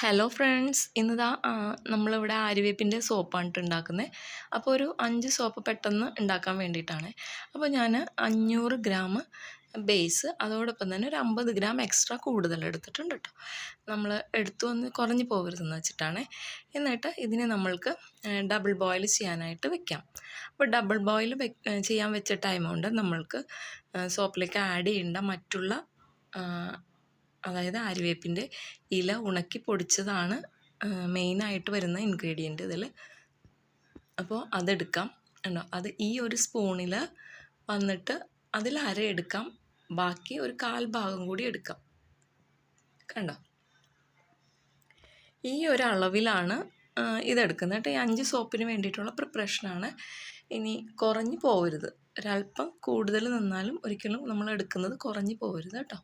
Hello friends ഇന്നിതാ നമ്മളിവിടെ ആര്യവേപ്പിന്റെ സോപ്പാണ് ഉണ്ടാക്കുന്നത് അപ്പോൾ ഒരു അഞ്ച് സോപ്പ് പെട്ടെന്ന് ഉണ്ടാക്കാൻ വേണ്ടിയിട്ടാണ്. അപ്പോൾ ഞാൻ അഞ്ഞൂറ് ഗ്രാം ബേസ് അതോടൊപ്പം തന്നെ ഒരു അമ്പത് ഗ്രാം എക്സ്ട്രാ കൂടുതൽ എടുത്തിട്ടുണ്ട് കേട്ടോ നമ്മൾ എടുത്തു വന്ന് കുറഞ്ഞു പോകരുതെന്ന് വെച്ചിട്ടാണ്. എന്നിട്ട് ഇതിനെ നമ്മൾക്ക് ഡബിൾ ബോയിൽ ചെയ്യാനായിട്ട് വെക്കാം. അപ്പോൾ ഡബിൾ ബോയിൽ ചെയ്യാൻ വെച്ച ടൈം കൊണ്ട് നമ്മൾക്ക് സോപ്പിലേക്ക് ആഡ് ചെയ്യേണ്ട മറ്റുള്ള അതായത് ആര്യവേപ്പിന്റെ ഇല ഉണക്കി പൊടിച്ചതാണ് മെയിനായിട്ട് വരുന്ന ഇൻഗ്രീഡിയന്റ് ഇതിൽ അപ്പോൾ അതെടുക്കാം. ഉണ്ടോ അത് ഈ ഒരു സ്പൂണിൽ വന്നിട്ട് അതിൽ അര എടുക്കാം. ബാക്കി ഒരു കാൽ ഭാഗം കൂടി എടുക്കാം. കണ്ടോ? ഈ ഒരു അളവിലാണ് ഇതെടുക്കുന്നത് കേട്ടോ. ഈ അഞ്ച് സോപ്പിന് വേണ്ടിയിട്ടുള്ള പ്രിപ്പറേഷനാണ്. ഇനി കുറഞ്ഞു പോകരുത് ഒരല്പം കൂടുതൽ നിന്നാലും ഒരിക്കലും നമ്മൾ എടുക്കുന്നത് കുറഞ്ഞു പോകരുത് കേട്ടോ.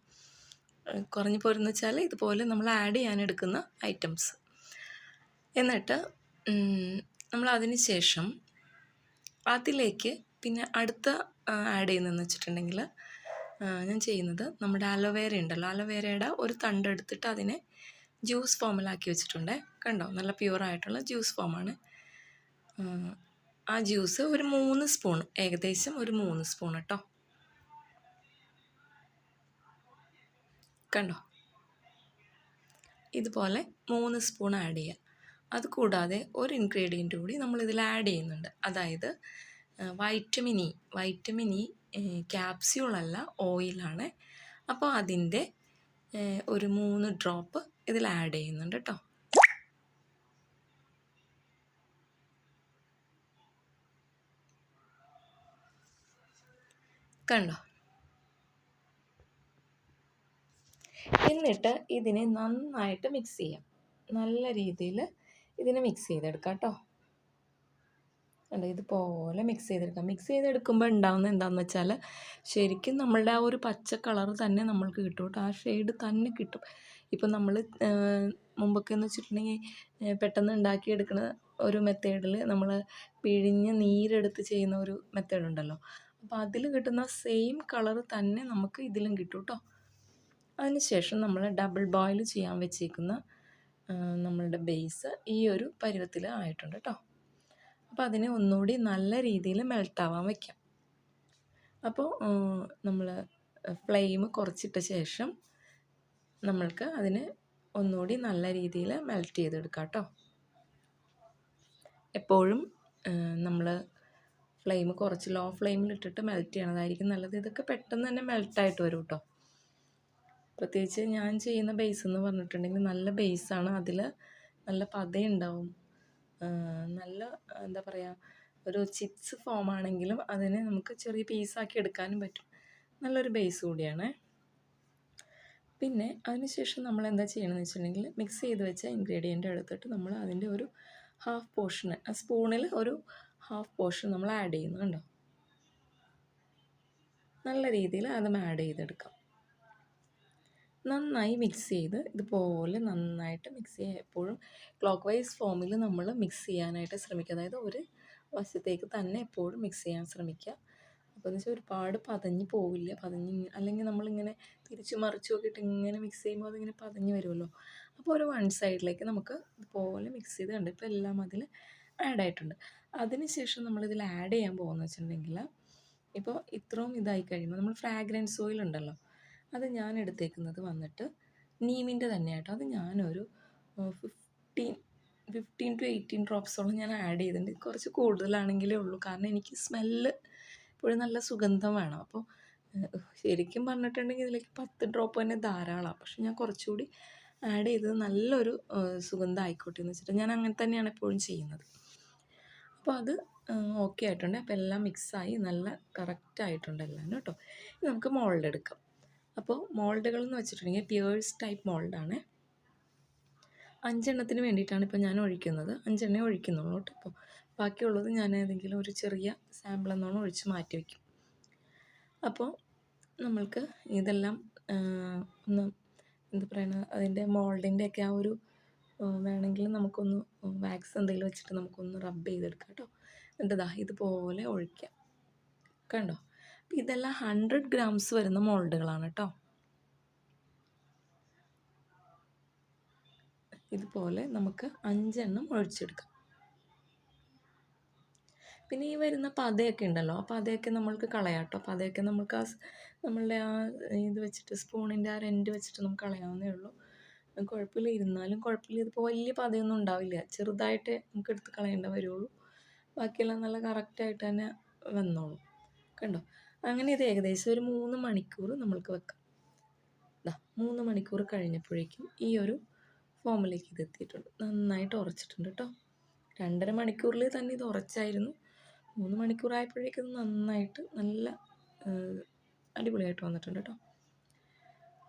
കുറഞ്ഞു പോരെന്ന് വെച്ചാൽ ഇതുപോലെ നമ്മൾ ആഡ് ചെയ്യാൻ എടുക്കുന്ന ഐറ്റംസ് എന്നിട്ട് നമ്മൾ അതിന് ശേഷം അതിലേക്ക് പിന്നെ അടുത്ത ആഡ് ചെയ്യുന്നതെന്ന് വെച്ചിട്ടുണ്ടെങ്കിൽ ഞാൻ ചെയ്യുന്നത് നമ്മുടെ അലോവേര ഉണ്ടല്ലോ. അലോവേരയുടെ ഒരു തണ്ട് എടുത്തിട്ട് അതിനെ ജ്യൂസ് ഫോമിലാക്കി വെച്ചിട്ടുണ്ട്. കണ്ടോ? നല്ല പ്യുവറായിട്ടുള്ള ജ്യൂസ് ഫോമാണ് ആ ജ്യൂസ് ഒരു മൂന്ന് സ്പൂൺ ഏകദേശം ഒരു മൂന്ന് സ്പൂൺ കേട്ടോ കണ്ടോ? ഇതുപോലെ മൂന്ന് സ്പൂൺ ആഡ് ചെയ്യുക അത് കൂടാതെ ഒരു ഇൻഗ്രീഡിയന്റ് കൂടി നമ്മളിതിൽ ആഡ് ചെയ്യുന്നുണ്ട്. അതായത് വൈറ്റമിൻ ഇ വൈറ്റമിൻ ഇ ക്യാപ്സ്യൂളല്ല ഓയിലാണ് അപ്പോൾ അതിന്റെ ഒരു മൂന്ന് ഡ്രോപ്പ് ഇതിൽ ആഡ് ചെയ്യുന്നുണ്ട് കേട്ടോ കണ്ടോ? എന്നിട്ട് ഇതിനെ നന്നായിട്ട് മിക്സ് ചെയ്യാം. നല്ല രീതിയിൽ ഇതിനെ മിക്സ് ചെയ്തെടുക്കാം കേട്ടോ. അല്ല ഇതുപോലെ മിക്സ് ചെയ്തെടുക്കാം. മിക്സ് ചെയ്തെടുക്കുമ്പോൾ ഉണ്ടാകുന്ന എന്താണെന്ന് വെച്ചാൽ ശരിക്കും നമ്മളുടെ ആ ഒരു പച്ച കളർ തന്നെ നമ്മൾക്ക് കേട്ടോ ആ ഷെയ്ഡ് തന്നെ കിട്ടും. ഇപ്പം നമ്മൾ മുമ്പൊക്കെ എന്ന് വെച്ചിട്ടുണ്ടെങ്കിൽ പെട്ടെന്ന് ഉണ്ടാക്കിയെടുക്കുന്ന ഒരു മെത്തേഡിൽ നമ്മൾ പിഴിഞ്ഞ് നീരെടുത്ത് ചെയ്യുന്ന ഒരു മെത്തേഡ് ഉണ്ടല്ലോ. അപ്പോൾ അതിൽ കിട്ടുന്ന സെയിം കളർ തന്നെ നമുക്ക് ഇതിലും കിട്ടും കേട്ടോ. അതിനുശേഷം നമ്മൾ ഡബിൾ ബോയിൽ ചെയ്യാൻ വെച്ചേക്കുന്ന നമ്മളുടെ ബേസ് ഈ ഒരു പരുവത്തിൽ ആയിട്ടുണ്ട് കേട്ടോ അപ്പോൾ അതിനെ ഒന്നുകൂടി നല്ല രീതിയിൽ മെൽട്ടാവാൻ വയ്ക്കാം അപ്പോൾ നമ്മൾ ഫ്ലെയിം കുറച്ചിട്ട ശേഷം നമ്മൾക്ക് അതിന് ഒന്നുകൂടി നല്ല രീതിയിൽ മെൽറ്റ് ചെയ്തെടുക്കാം കേട്ടോ എപ്പോഴും നമ്മൾ ഫ്ലെയിം കുറച്ച് ലോ ഫ്ലെയിമിലിട്ടിട്ട് മെൽറ്റ് ചെയ്യണതായിരിക്കും നല്ലത്. ഇതൊക്കെ പെട്ടെന്ന് തന്നെ മെൽട്ടായിട്ട് വരും കേട്ടോ പ്രത്യേകിച്ച് ഞാൻ ചെയ്യുന്ന ബേസ് എന്ന് പറഞ്ഞിട്ടുണ്ടെങ്കിൽ നല്ല ബേസാണ് അതിൽ നല്ല പതയുണ്ടാവും. നല്ല എന്താ പറയുക ഒരു ചിപ്സ് ഫോം ആണെങ്കിലും അതിനെ നമുക്ക് ചെറിയ പീസാക്കി എടുക്കാനും പറ്റും. നല്ലൊരു ബേസ് കൂടിയാണ്. പിന്നെ അതിനുശേഷം നമ്മൾ എന്താ ചെയ്യണമെന്ന് വെച്ചിട്ടുണ്ടെങ്കിൽ മിക്സ് ചെയ്ത് വെച്ച ഇൻഗ്രീഡിയന്റ് എടുത്തിട്ട് നമ്മൾ അതിന്റെ ഒരു ഹാഫ് പോർഷൻ സ്പൂണിൽ ഒരു ഹാഫ് പോർഷൻ നമ്മൾ ആഡ് ചെയ്യുന്നുണ്ടോ നല്ല രീതിയിൽ അതും ആഡ് ചെയ്തെടുക്കാം. നന്നായി മിക്സ് ചെയ്ത് ഇതുപോലെ നന്നായിട്ട് മിക്സ് ചെയ്യുക എപ്പോഴും ക്ലോക്ക് വൈസ് ഫോമിൽ നമ്മൾ മിക്സ് ചെയ്യാനായിട്ട് ശ്രമിക്കുക. അതായത് ഒരു വശത്തേക്ക് തന്നെ എപ്പോഴും മിക്സ് ചെയ്യാൻ ശ്രമിക്കുക. അപ്പോൾ എന്ന് വെച്ചാൽ ഒരുപാട് പതഞ്ഞ് പോവില്ല. പതഞ്ഞ് അല്ലെങ്കിൽ നമ്മളിങ്ങനെ തിരിച്ചു മറിച്ചു നോക്കിയിട്ട് ഇങ്ങനെ മിക്സ് ചെയ്യുമ്പോൾ അതിങ്ങനെ പതഞ്ഞ് വരുമല്ലോ. അപ്പോൾ ഒരു വൺ സൈഡിലേക്ക് നമുക്ക് ഇതുപോലെ മിക്സ് ചെയ്ത് കണ്ട് ഇപ്പോൾ എല്ലാം അതിൽ ആഡ് ആയിട്ടുണ്ട്. അതിനുശേഷം നമ്മളിതിൽ ആഡ് ചെയ്യാൻ പോകുന്നത് വെച്ചിട്ടുണ്ടെങ്കിൽ ഇപ്പോൾ ഇത്രയും ഇതായി കഴിയുമ്പോൾ നമ്മൾ ഫ്രാഗ്രൻസ് ഓയിൽ ഉണ്ടല്ലോ അത് ഞാൻ എടുത്തേക്കുന്നത് വന്നിട്ട് നീമിന്റെ തന്നെ കേട്ടോ അത് ഞാനൊരു ഫിഫ്റ്റീൻ ഫിഫ്റ്റീൻ ടു എയ്റ്റീൻ ഡ്രോപ്സോളം ഞാൻ ആഡ് ചെയ്തിട്ടുണ്ട്. കുറച്ച് കൂടുതലാണെങ്കിലേ ഉള്ളൂ. കാരണം എനിക്ക് സ്മെല്ല് ഇപ്പോഴും നല്ല സുഗന്ധം വേണം. അപ്പോൾ ശരിക്കും പറഞ്ഞിട്ടുണ്ടെങ്കിൽ ഇതിലേക്ക് പത്ത് ഡ്രോപ്പ് തന്നെ ധാരാളമാണ് പക്ഷെ ഞാൻ കുറച്ചുകൂടി ആഡ് ചെയ്തത് നല്ലൊരു സുഗന്ധം ആയിക്കോട്ടെ എന്ന് വെച്ചിട്ട് ഞാൻ അങ്ങനെ തന്നെയാണ് എപ്പോഴും ചെയ്യുന്നത്. അപ്പോൾ അത് ഓക്കെ ആയിട്ടുണ്ട്. അപ്പോൾ എല്ലാം മിക്സായി നല്ല കറക്റ്റ് ആയിട്ടുണ്ട് എല്ലാം കേട്ടോ. നമുക്ക് മോൾഡ് എടുക്കാം. അപ്പോൾ മോൾഡുകൾ എന്ന് വെച്ചിട്ടുണ്ടെങ്കിൽ പിയേഴ്സ് ടൈപ്പ് മോൾഡാണ്. അഞ്ചെണ്ണത്തിന് വേണ്ടിയിട്ടാണ് ഇപ്പോൾ ഞാൻ ഒഴിക്കുന്നത്. അഞ്ചെണ്ണേ ഒഴിക്കുന്നുള്ളൂ കേട്ടോ അപ്പോൾ ബാക്കിയുള്ളത് ഞാൻ ഏതെങ്കിലും ഒരു ചെറിയ സാമ്പിൾ എന്നോണം ഒഴിച്ച് മാറ്റി വയ്ക്കും. അപ്പോൾ നമ്മൾക്ക് ഇതെല്ലാം ഒന്ന് എന്താ പറയണ അതിന്റെ മോൾഡിന്റെ ഒക്കെ ആ ഒരു വേണമെങ്കിൽ നമുക്കൊന്ന് വാക്സ് എന്തെങ്കിലും വെച്ചിട്ട് നമുക്കൊന്ന് റബ്ബ് ചെയ്തെടുക്കാം കേട്ടോ. എന്നിട്ട് ഇതുപോലെ ഒഴിക്കാം. കണ്ടോ? ഇതെല്ലാം ഹൺഡ്രഡ് ഗ്രാംസ് വരുന്ന മോൾഡുകളാണ് കേട്ടോ ഇതുപോലെ നമുക്ക് അഞ്ചെണ്ണം ഒഴിച്ചെടുക്കാം. പിന്നെ ഈ വരുന്ന പതയൊക്കെ ഉണ്ടല്ലോ ആ പതയൊക്കെ നമ്മൾക്ക് കളയാം കേട്ടോ പതയൊക്കെ നമുക്ക് ആ നമ്മളുടെ ആ ഇത് വെച്ചിട്ട് സ്പൂണിന്റെ ആ രണ്ട് വെച്ചിട്ട് നമുക്ക് കളയാവുന്നേ ഉള്ളൂ. കുഴപ്പമില്ല ഇരുന്നാലും കുഴപ്പമില്ല. ഇതിപ്പോൾ വലിയ പതയൊന്നും ഉണ്ടാവില്ല. ചെറുതായിട്ട് നമുക്ക് എടുത്ത് കളയേണ്ട വരുള്ളൂ. ബാക്കിയെല്ലാം നല്ല കറക്റ്റായിട്ട് തന്നെ വന്നോളും. കണ്ടോ? അങ്ങനെ ഇത് ഏകദേശം ഒരു മൂന്ന് മണിക്കൂർ നമ്മൾക്ക് വെക്കാം. ഇതാ മൂന്ന് മണിക്കൂർ കഴിഞ്ഞപ്പോഴേക്കും ഈ ഒരു ഫോമിലേക്ക് ഇത് എത്തിയിട്ടുണ്ട്. നന്നായിട്ട് ഉറച്ചിട്ടുണ്ട് കേട്ടോ രണ്ടര മണിക്കൂറിൽ തന്നെ ഇത് ഉറച്ചായിരുന്നു. മൂന്ന് മണിക്കൂറായപ്പോഴേക്കും നന്നായിട്ട് നല്ല അടിപൊളിയായിട്ട് വന്നിട്ടുണ്ട് കേട്ടോ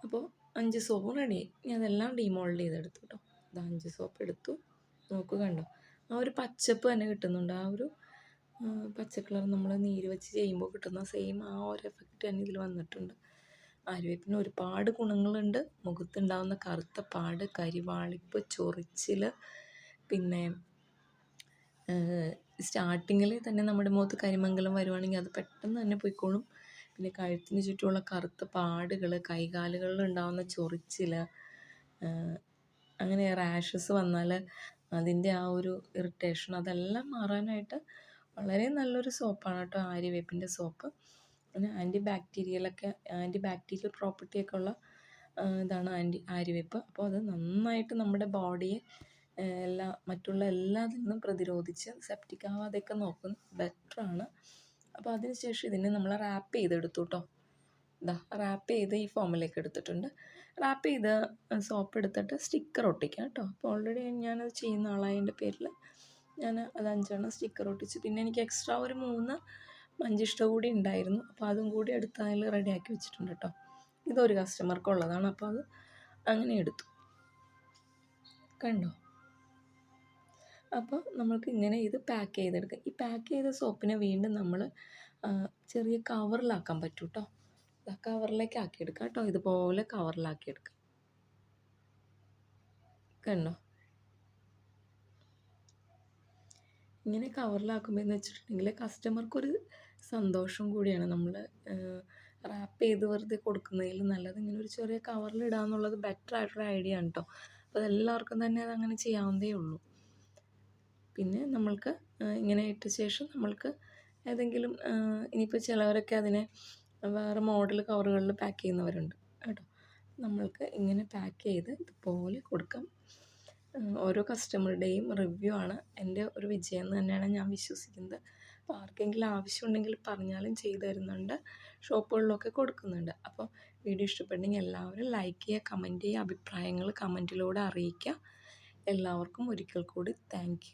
അപ്പോൾ അഞ്ച് സോപ്പ് റെഡി ഞാൻ അതെല്ലാം ഡിമോൾഡ് ചെയ്തെടുത്തു കേട്ടോ അത് അഞ്ച് സോപ്പ് എടുത്തു. നോക്കുക കണ്ടോ? ആ ഒരു പച്ചപ്പ് തന്നെ കിട്ടുന്നുണ്ട്. ആ ഒരു പച്ച കളർ നമ്മൾ നീര് വെച്ച് ചെയ്യുമ്പോൾ കിട്ടുന്ന സെയിം ആ ഒരു എഫക്റ്റ് തന്നെ ഇതിൽ വന്നിട്ടുണ്ട്. ആര്യവേപ്പിന് ഒരുപാട് ഗുണങ്ങളുണ്ട്. മുഖത്തുണ്ടാകുന്ന കറുത്ത പാട് കരിവാളിപ്പ് ചൊറിച്ചിൽ പിന്നെ സ്റ്റാർട്ടിങ്ങിൽ തന്നെ നമ്മുടെ മുഖത്ത് കരിമംഗലം വരുവാണെങ്കിൽ അത് പെട്ടെന്ന് തന്നെ പോയിക്കോളും. പിന്നെ കഴുത്തിന് ചുറ്റുമുള്ള കറുത്ത പാടുകൾ കൈകാലുകളിൽ ഉണ്ടാകുന്ന ചൊറിച്ചിൽ അങ്ങനെ റാഷസ് വന്നാൽ അതിന്റെ ആ ഒരു ഇറിറ്റേഷൻ അതെല്ലാം മാറാനായിട്ട് വളരെ നല്ലൊരു സോപ്പാണ് കേട്ടോ ആര്യവേപ്പിന്റെ സോപ്പ്. പിന്നെ ആന്റി ബാക്ടീരിയലൊക്കെ ആന്റി ബാക്ടീരിയൽ പ്രോപ്പർട്ടിയൊക്കെ ഉള്ള ഇതാണ് ആന്റി ആര്യവേപ്പ് അപ്പോൾ അത് നന്നായിട്ട് നമ്മുടെ ബോഡിയെ എല്ലാ മറ്റുള്ള എല്ലാതിൽ നിന്നും പ്രതിരോധിച്ച് സെപ്റ്റിക് ആവാതെയൊക്കെ നോക്കും ബെറ്ററാണ്. അപ്പോൾ അതിന് ശേഷം ഇതിനെ നമ്മൾ റാപ്പ് ചെയ്തെടുത്തു കേട്ടോ. ഇതാ റാപ്പ് ചെയ്ത് ഈ ഫോമിലേക്ക് എടുത്തിട്ടുണ്ട്. റാപ്പ് ചെയ്ത് സോപ്പ് എടുത്തിട്ട് സ്റ്റിക്കർ ഒട്ടിക്കാം കേട്ടോ. അപ്പോൾ ഓൾറെഡി ഞാനത് ചെയ്യുന്ന ആളായതിന്റെ പേരിൽ ഞാൻ അത് അഞ്ചെണ്ണം സ്റ്റിക്കർ ഒട്ടിച്ചു. പിന്നെ എനിക്ക് എക്സ്ട്രാ ഒരു മൂന്ന് മഞ്ചിഷ്ട കൂടി ഉണ്ടായിരുന്നു. അപ്പോൾ അതും കൂടി എടുത്ത് റെഡിയാക്കി വെച്ചിട്ടുണ്ട് കേട്ടോ ഇതൊരു കസ്റ്റമർക്ക് ഉള്ളതാണ്. അപ്പോൾ അത് അങ്ങനെ എടുത്തു. കണ്ടോ? അപ്പോൾ നമ്മൾക്ക് ഇങ്ങനെ ഇത് പാക്ക് ചെയ്തെടുക്കാം. ഈ പാക്ക് ചെയ്ത സോപ്പിനെ വീണ്ടും നമ്മൾ ചെറിയ കവറിലാക്കാൻ പറ്റും കേട്ടോ കവറിലേക്ക് ആക്കിയെടുക്കാം കേട്ടോ ഇതുപോലെ കവറിലാക്കിയെടുക്കാം കണ്ടോ? ഇങ്ങനെ കവറിലാക്കുമ്പോൾ എന്ന് വെച്ചിട്ടുണ്ടെങ്കിൽ കസ്റ്റമർക്കൊരു സന്തോഷം കൂടിയാണ് നമ്മൾ റാപ്പ് ചെയ്ത് വെറുതെ കൊടുക്കുന്നതിൽ നല്ലത്. ഇങ്ങനെ ഒരു ചെറിയ എന്നുള്ളത് ബെറ്റർ ആയിട്ടുള്ള ഐഡിയ ആണ് കേട്ടോ അപ്പോൾ അതെല്ലാവർക്കും തന്നെ അങ്ങനെ ചെയ്യാവുന്നതേ ഉള്ളൂ. പിന്നെ നമ്മൾക്ക് ഇങ്ങനെ ഇട്ട ശേഷം നമ്മൾക്ക് ഏതെങ്കിലും ഇനിയിപ്പോൾ ചിലവരൊക്കെ അതിനെ വേറെ മോഡൽ കവറുകളിൽ പാക്ക് ചെയ്യുന്നവരുണ്ട് കേട്ടോ. നമ്മൾക്ക് ഇങ്ങനെ പാക്ക് ചെയ്ത് ഇതുപോലെ കൊടുക്കാം. ഓരോ കസ്റ്റമറുടെയും റിവ്യൂ ആണ് എന്റെ ഒരു വിജയം എന്ന് തന്നെയാണ് ഞാൻ വിശ്വസിക്കുന്നത്. അപ്പോൾ ആർക്കെങ്കിലും ആവശ്യമുണ്ടെങ്കിൽ പറഞ്ഞാലും ചെയ്തു തരുന്നുണ്ട്. ഷോപ്പുകളിലൊക്കെ കൊടുക്കുന്നുണ്ട്. അപ്പോൾ വീഡിയോ ഇഷ്ടപ്പെട്ടെങ്കിൽ എല്ലാവരും ലൈക്ക് ചെയ്യുക കമന്റ് ചെയ്യുക അഭിപ്രായങ്ങൾ കമന്റിലൂടെ അറിയിക്കുക. എല്ലാവർക്കും ഒരിക്കൽ കൂടി താങ്ക്